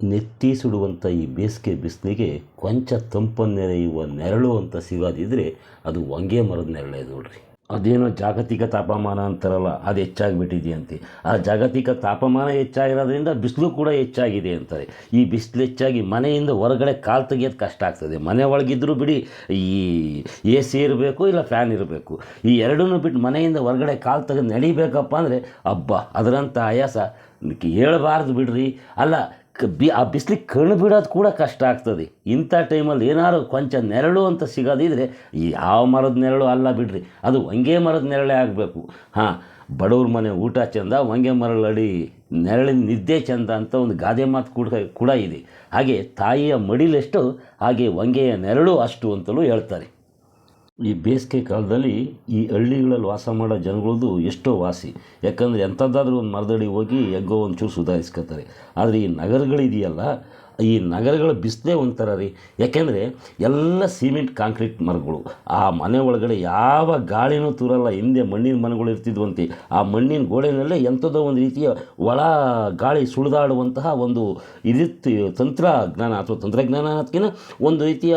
ನೆತ್ತಿ ಸುಡುವಂಥ ಈ ಬೇಸಿಗೆ ಬಿಸಿಲಿಗೆ ಕೊಂಚ ತಂಪನ್ನೆರೆಯುವ ನೆರಳು ಅಂತ ಸಿಗೋದಿದ್ರೆ ಅದು ಹೊಂಗೆ ಮರದ ನೆರಳೇ ನೋಡ್ರಿ. ಅದೇನೋ ಜಾಗತಿಕ ತಾಪಮಾನ ಅಂತಾರಲ್ಲ, ಅದು ಹೆಚ್ಚಾಗಿಬಿಟ್ಟಿದೆಯಂತೆ. ಆ ಜಾಗತಿಕ ತಾಪಮಾನ ಹೆಚ್ಚಾಗಿರೋದ್ರಿಂದ ಬಿಸಿಲು ಕೂಡ ಹೆಚ್ಚಾಗಿದೆ ಅಂತಾರೆ. ಈ ಬಿಸಿಲು ಹೆಚ್ಚಾಗಿ ಮನೆಯಿಂದ ಹೊರಗಡೆ ಕಾಲು ತೆಗಿಯೋದು ಕಷ್ಟ ಆಗ್ತದೆ. ಮನೆ ಒಳಗಿದ್ರೂ ಬಿಡಿ ಈ ಎ ಸಿ ಇರಬೇಕು ಇಲ್ಲ ಫ್ಯಾನ್ ಇರಬೇಕು. ಈ ಎರಡನ್ನೂ ಬಿಟ್ಟು ಮನೆಯಿಂದ ಹೊರಗಡೆ ಕಾಲು ತೆಗೆದು ನಡಿಬೇಕಪ್ಪ ಅಂದರೆ ಹಬ್ಬ ಅದರಂಥ ಆಯಾಸ. ಹೇಳಬಾರ್ದು ಬಿಡ್ರಿ. ಅಲ್ಲ ಬಿ ಆ ಬಿಸಿಲಿಗೆ ಕಣ್ಣು ಬಿಡೋದು ಕೂಡ ಕಷ್ಟ ಆಗ್ತದೆ. ಇಂಥ ಟೈಮಲ್ಲಿ ಏನಾದ್ರು ಕೊಂಚ ನೆರಳು ಅಂತ ಸಿಗೋದಿದ್ರೆ ಯಾವ ಮರದ ನೆರಳು ಅಲ್ಲ ಬಿಡ್ರಿ. ಅದು ಹೊಂಗೆ ಮರದ ನೆರಳೇ ಆಗಬೇಕು. ಹಾಂ, ಬಡವ್ರ ಮನೆ ಊಟ ಚಂದ ಹೊಂಗೆ ಮರಳಡಿ ನೆರಳಿನ ನಿದ್ದೆ ಚಂದ ಅಂತ ಒಂದು ಗಾದೆ ಮಾತು ಕೂಡ ಕೂಡ ಇದೆ. ಹಾಗೆ ತಾಯಿಯ ಮಡಿಲೆಷ್ಟು ಹಾಗೆ ಹೊಂಗೆಯ ನೆರಳು ಅಷ್ಟು ಅಂತಲೂ ಹೇಳ್ತಾರೆ. ಈ ಬೇಸಿಗೆ ಕಾಲದಲ್ಲಿ ಈ ಹಳ್ಳಿಗಳಲ್ಲಿ ವಾಸ ಮಾಡೋ ಜನಗಳದ್ದು ಎಷ್ಟೋ ವಾಸಿ. ಯಾಕಂದರೆ ಎಂಥದ್ದಾದ್ರೂ ಒಂದು ಮರದಡಿ ಹೋಗಿ ಎಗ್ಗೋ ಒಂಚೂರು ಸುಧಾರಿಸ್ಕೊತಾರೆ. ಆದರೆ ಈ ನಗರಗಳಿದೆಯಲ್ಲ ಈ ನಗರಗಳ ಬಿಸಿಲೇ ಒಂಥರ ರೀ. ಯಾಕೆಂದರೆ ಎಲ್ಲ ಸಿಮೆಂಟ್, ಕಾಂಕ್ರೀಟ್ ಮರಗಳು. ಆ ಮನೆ ಒಳಗಡೆ ಯಾವ ಗಾಳಿನೂ ತೂರಲ್ಲ, ಹಿಂದೆ ಮಣ್ಣಿನ ಮನೆಗಳು ಇರ್ತಿದ್ವಂತೆ. ಆ ಮಣ್ಣಿನ ಗೋಡೆಯಲ್ಲೇ ಎಂಥದೋ ಒಂದು ರೀತಿಯ ಒಳ ಗಾಳಿ ಸುಳಿದಾಡುವಂತಹ ಒಂದು ಇದಿತ್ತು, ತಂತ್ರಜ್ಞಾನ ಅಥವಾ ತಂತ್ರಜ್ಞಾನ ಅನ್ನೋದಕ್ಕಿಂತ ಒಂದು ರೀತಿಯ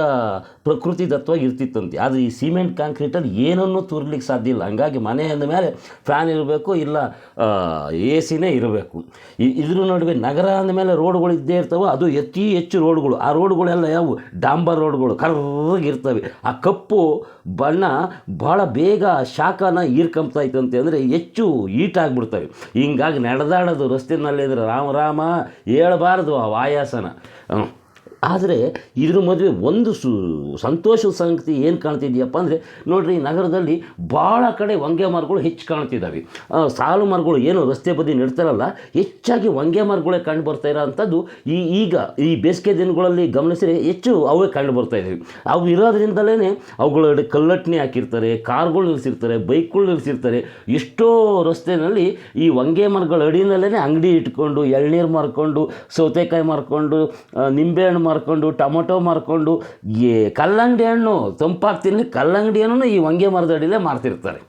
ಪ್ರಕೃತಿ ದತ್ತವಾಗಿ ಇರ್ತಿತ್ತಂತೆ. ಆದರೆ ಈ ಸಿಮೆಂಟ್ ಕಾಂಕ್ರೀಟಲ್ಲಿ ಏನನ್ನೂ ತೂರ್ಲಿಕ್ಕೆ ಸಾಧ್ಯ ಇಲ್ಲ. ಹಂಗಾಗಿ ಮನೆ ಅಂದ ಮೇಲೆ ಫ್ಯಾನ್ ಇರಬೇಕು, ಇಲ್ಲ ಎ ಸಿನೇ ಇರಬೇಕು. ಇದ್ರ ನಡುವೆ ನಗರ ಅಂದಮೇಲೆ ರೋಡ್ಗಳು ಇದ್ದೇ ಇರ್ತವೆ, ಅದು ಅತಿ ಹೆಚ್ಚು ರೋಡ್ಗಳು, ಆ ರೋಡ್ಗಳೆಲ್ಲ ಯಾವು? ಡಾಂಬರ್ ರೋಡ್ಗಳು ಕರ್ರಗಿರ್ತವೆ ಆ ಕಪ್ಪು ಬಣ್ಣ ಭಾಳ ಬೇಗ ಶಾಖನ ಹೀರ್ಕೊಂಬ್ತಾ ಇತ್ತಂತೆ ಅಂದರೆ ಹೆಚ್ಚು ಹೀಟ್ ಆಗಿಬಿಡ್ತವೆ. ಹಿಂಗಾಗಿ ನಡೆದಾಡೋದು ರಸ್ತೆನಲ್ಲಿದ್ರೆ ರಾಮ ರಾಮ, ಹೇಳಬಾರ್ದು ಆ ಆಯಾಸನ. ಆದರೆ ಇದ್ರ ಮದುವೆ ಒಂದು ಸು ಸಂತೋಷದ ಸಂಗತಿ ಏನು ಕಾಣ್ತಿದೆಯಪ್ಪ ಅಂದರೆ ನೋಡಿರಿ ನಗರದಲ್ಲಿ ಭಾಳ ಕಡೆ ಹೊಂಗೆ ಮರಗಳು ಹೆಚ್ಚು ಕಾಣ್ತಿದ್ದಾವೆ ಸಾಲು ಮರಗಳು ಏನು ರಸ್ತೆ ಬದಿ ನೆಡ್ತಾರಲ್ಲ, ಹೆಚ್ಚಾಗಿ ಹೊಂಗೆ ಮರಗಳೇ ಕಂಡು ಬರ್ತಾ ಇರೋ ಅಂಥದ್ದು ಈ ಈಗ, ಈ ಬೇಸಿಗೆ ದಿನಗಳಲ್ಲಿ ಗಮನಿಸಿದರೆ ಹೆಚ್ಚು ಅವೇ ಕಂಡು ಬರ್ತಾ ಇದ್ದೀವಿ ಅವು ಇರೋದ್ರಿಂದಲೇ ಅವುಗಳ ಕಲ್ಲಟ್ನೆ ಹಾಕಿರ್ತಾರೆ, ಕಾರ್ಗಳು ನಿಲ್ಲಿಸಿರ್ತಾರೆ ಬೈಕ್ಗಳು ನಿಲ್ಲಿಸಿರ್ತಾರೆ ಎಷ್ಟೋ ರಸ್ತೆಯಲ್ಲಿ ಈ ಹೊಂಗೆ ಮರಗಳ ಅಡಿನಲ್ಲೇ ಅಂಗಡಿ ಇಟ್ಕೊಂಡು, ಎಳ್ನೀರು ಮಾರ್ಕೊಂಡು, ಸೌತೆಕಾಯಿ ಮಾರ್ಕೊಂಡು ನಿಂಬೆಹಣ್ಣು ಮಾರ್ಕೊಂಡು ಟೊಮೊಟೊ ಮಾರ್ಕೊಂಡು ಈ ಕಲ್ಲಂಗಡಿ ಹಣ್ಣು ತಂಪಾಗ್ತೀನಿ ಕಲ್ಲಂಗಡಿ ಹಣ್ಣು ಈ ಹೊಂಗೆ ಮರದಡಿಲೇ ಮಾರ್ತಿರ್ತಾರೆ.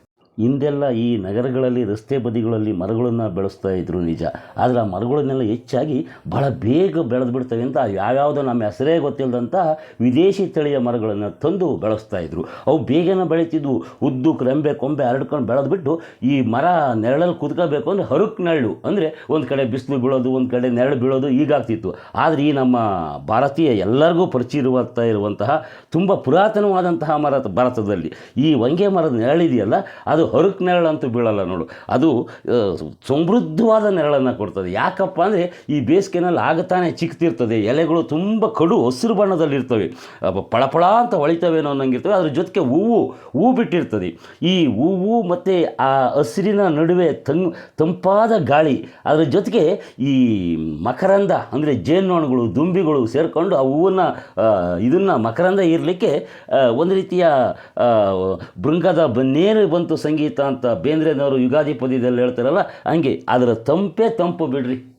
ಹಿಂದೆಲ್ಲ ಈ ನಗರಗಳಲ್ಲಿ ರಸ್ತೆ ಬದಿಗಳಲ್ಲಿ ಮರಗಳನ್ನು ಬೆಳೆಸ್ತಾ ಇದ್ರು ನಿಜ. ಆದರೆ ಆ ಮರಗಳನ್ನೆಲ್ಲ ಹೆಚ್ಚಾಗಿ ಭಾಳ ಬೇಗ ಬೆಳೆದು ಬಿಡ್ತವೆ ಅಂತ ಯಾವ್ಯಾವುದೋ ನಮ್ಮ ಹೆಸರೇ ಗೊತ್ತಿಲ್ಲದಂತಹ ವಿದೇಶಿ ತಳಿಯ ಮರಗಳನ್ನು ತಂದು ಬೆಳೆಸ್ತಾ ಇದ್ರು. ಅವು ಬೇಗನೆ ಬೆಳೀತಿದ್ವು. ಉದ್ದು ರೆಂಬೆ ಕೊಂಬೆ ಹರಡ್ಕೊಂಡು ಬೆಳೆದ್ಬಿಟ್ಟು ಈ ಮರ ನೆರಳಲ್ಲಿ ಕುತ್ಕೋಬೇಕು ಅಂದರೆ ಹರುಕ್ ನೆರಳು. ಅಂದರೆ ಒಂದು ಕಡೆ ಬಿಸಿಲು ಬೀಳೋದು, ಒಂದು ಕಡೆ ನೆರಳು ಬೀಳೋದು ಈಗಾಗ್ತಿತ್ತು. ಆದರೆ ಈ ನಮ್ಮ ಭಾರತೀಯ ಎಲ್ಲರಿಗೂ ಪರಿಚಯ ಇರುವಂಥ ಇರುವಂತಹ ತುಂಬ ಪುರಾತನವಾದಂತಹ ಮರ ಭಾರತದಲ್ಲಿ. ಈ ಹೊಂಗೆ ಮರದ ನೆರಳಿದೆಯಲ್ಲ, ಅದು ಹರುಕ್ ನೆರಳಂತೂ ಬೀಳಲ್ಲ ನೋಡು. ಅದು ಸಮೃದ್ಧವಾದ ನೆರಳನ್ನು ಕೊಡ್ತದೆ. ಯಾಕಪ್ಪ ಅಂದರೆ ಈ ಬೇಸಿಗೆನಲ್ಲಿ ಆಗತಾನೆ ಚಿಕ್ತಿರ್ತದೆ. ಎಲೆಗಳು ತುಂಬ ಕಡು ಹಸಿರು ಬಣ್ಣದಲ್ಲಿರ್ತವೆ. ಪಳಪಳ ಅಂತ ಹೊಳಿತವೆ ಅನ್ನೋ ಅನ್ನೋಂಗಿರ್ತವೆ. ಅದ್ರ ಜೊತೆಗೆ ಹೂವು, ಹೂ ಬಿಟ್ಟಿರ್ತದೆ. ಈ ಹೂವು ಮತ್ತು ಆ ಹಸಿರಿನ ನಡುವೆ ತಂ ತಂಪಾದ ಗಾಳಿ, ಅದರ ಜೊತೆಗೆ ಈ ಮಕರಂದ, ಅಂದರೆ ಜೇನುನೊಣಗಳು, ದುಂಬಿಗಳು ಸೇರಿಕೊಂಡು ಆ ಹೂವನ್ನು ಇದನ್ನು ಮಕರಂದ ಇರಲಿಕ್ಕೆ ಒಂದು ರೀತಿಯ ಬೃಂಗದ ನೇರು ಬಂತು ಸಂಗೀತ ಅಂತ ಬೇಂದ್ರೆನವರು ಯುಗಾದಿ ಪದ್ಯದಲ್ಲಿ ಹೇಳ್ತಾರಲ್ಲ ಹಂಗೆ. ಅದರ ತಂಪೇ ತಂಪು ಬಿಡ್ರಿ.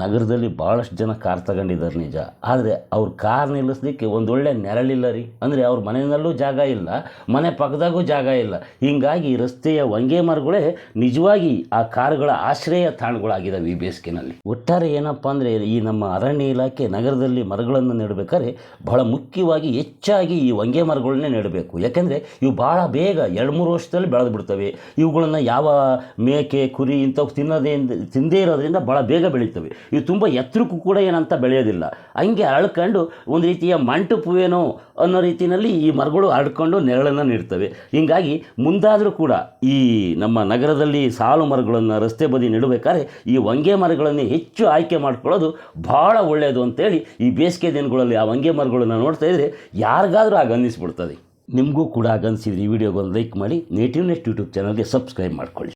ನಗರದಲ್ಲಿ ಭಾಳಷ್ಟು ಜನ ಕಾರ್ ತಗೊಂಡಿದ್ದಾರೆ ನಿಜ. ಆದರೆ ಅವ್ರ ಕಾರ್ ನಿಲ್ಲಿಸ್ಲಿಕ್ಕೆ ಒಂದೊಳ್ಳೆ ನೆರಳಿಲ್ಲ ರೀ. ಅಂದರೆ ಅವ್ರ ಮನೆಯಲ್ಲೂ ಜಾಗ ಇಲ್ಲ, ಮನೆ ಪಕ್ಕದಾಗೂ ಜಾಗ ಇಲ್ಲ. ಹೀಗಾಗಿ ರಸ್ತೆಯ ಹೊಂಗೆ ಮರಗಳೇ ನಿಜವಾಗಿ ಆ ಕಾರ್ಗಳ ಆಶ್ರಯ ತಾಣಗಳಾಗಿದ್ದಾವೆ ಈ ಬೇಸಿಗೆನಲ್ಲಿ. ಒಟ್ಟಾರೆ ಏನಪ್ಪ ಅಂದರೆ ಈ ನಮ್ಮ ಅರಣ್ಯ ಇಲಾಖೆ ನಗರದಲ್ಲಿ ಮರಗಳನ್ನು ನೆಡಬೇಕಾದ್ರೆ ಬಹಳ ಮುಖ್ಯವಾಗಿ ಹೆಚ್ಚಾಗಿ ಈ ಹೊಂಗೆ ಮರಗಳನ್ನೇ ನೆಡಬೇಕು. ಯಾಕೆಂದರೆ ಇವು ಭಾಳ ಬೇಗ ಎರಡು ಮೂರು ವರ್ಷದಲ್ಲಿ ಬೆಳೆದು ಬಿಡ್ತವೆ. ಇವುಗಳನ್ನು ಯಾವ ಮೇಕೆ, ಕುರಿ ಇಂಥವು ತಿನ್ನೋದೇ, ತಿಂದೇ ಇರೋದ್ರಿಂದ ಭಾಳ ಬೇಗ ಬೆಳೀತವೆ. ಇವು ತುಂಬ ಎತ್ತರಕ್ಕೂ ಕೂಡ ಏನಂತ ಬೆಳೆಯೋದಿಲ್ಲ. ಹಂಗೆ ಅಳ್ಕೊಂಡು ಒಂದು ರೀತಿಯ ಮಂಟಪವೇನೋ ಅನ್ನೋ ರೀತಿಯಲ್ಲಿ ಈ ಮರಗಳು ಹರಡ್ಕೊಂಡು ನೆರಳನ್ನು ನೀಡ್ತವೆ. ಹೀಗಾಗಿ ಮುಂದಾದರೂ ಕೂಡ ಈ ನಮ್ಮ ನಗರದಲ್ಲಿ ಸಾಲು ಮರಗಳನ್ನು ರಸ್ತೆ ಬದಿ ನೆಡಬೇಕಾದ್ರೆ ಈ ಹೊಂಗೆ ಮರಗಳನ್ನು ಹೆಚ್ಚು ಆಯ್ಕೆ ಮಾಡ್ಕೊಳ್ಳೋದು ಭಾಳ ಒಳ್ಳೆಯದು ಅಂತೇಳಿ ಈ ಬೇಸಿಗೆ ದಿನಗಳಲ್ಲಿ ಆ ಹೊಂಗೆ ಮರಗಳನ್ನು ನೋಡ್ತಾ ಇದ್ದರೆ ಯಾರಿಗಾದರೂ ಆಗ ಅನ್ನಿಸ್ಬಿಡ್ತದೆ. ನಿಮಗೂ ಕೂಡ ಆಗನ್ಸಿದ್ರೆ ಈ ವಿಡಿಯೋಗೊಂದು ಲೈಕ್ ಮಾಡಿ. ನೇಟಿವ್ ನೆಸ್ಟ್ ಯೂಟ್ಯೂಬ್ ಚಾನಲ್ಗೆ ಸಬ್ಸ್ಕ್ರೈಬ್ ಮಾಡ್ಕೊಳ್ಳಿ.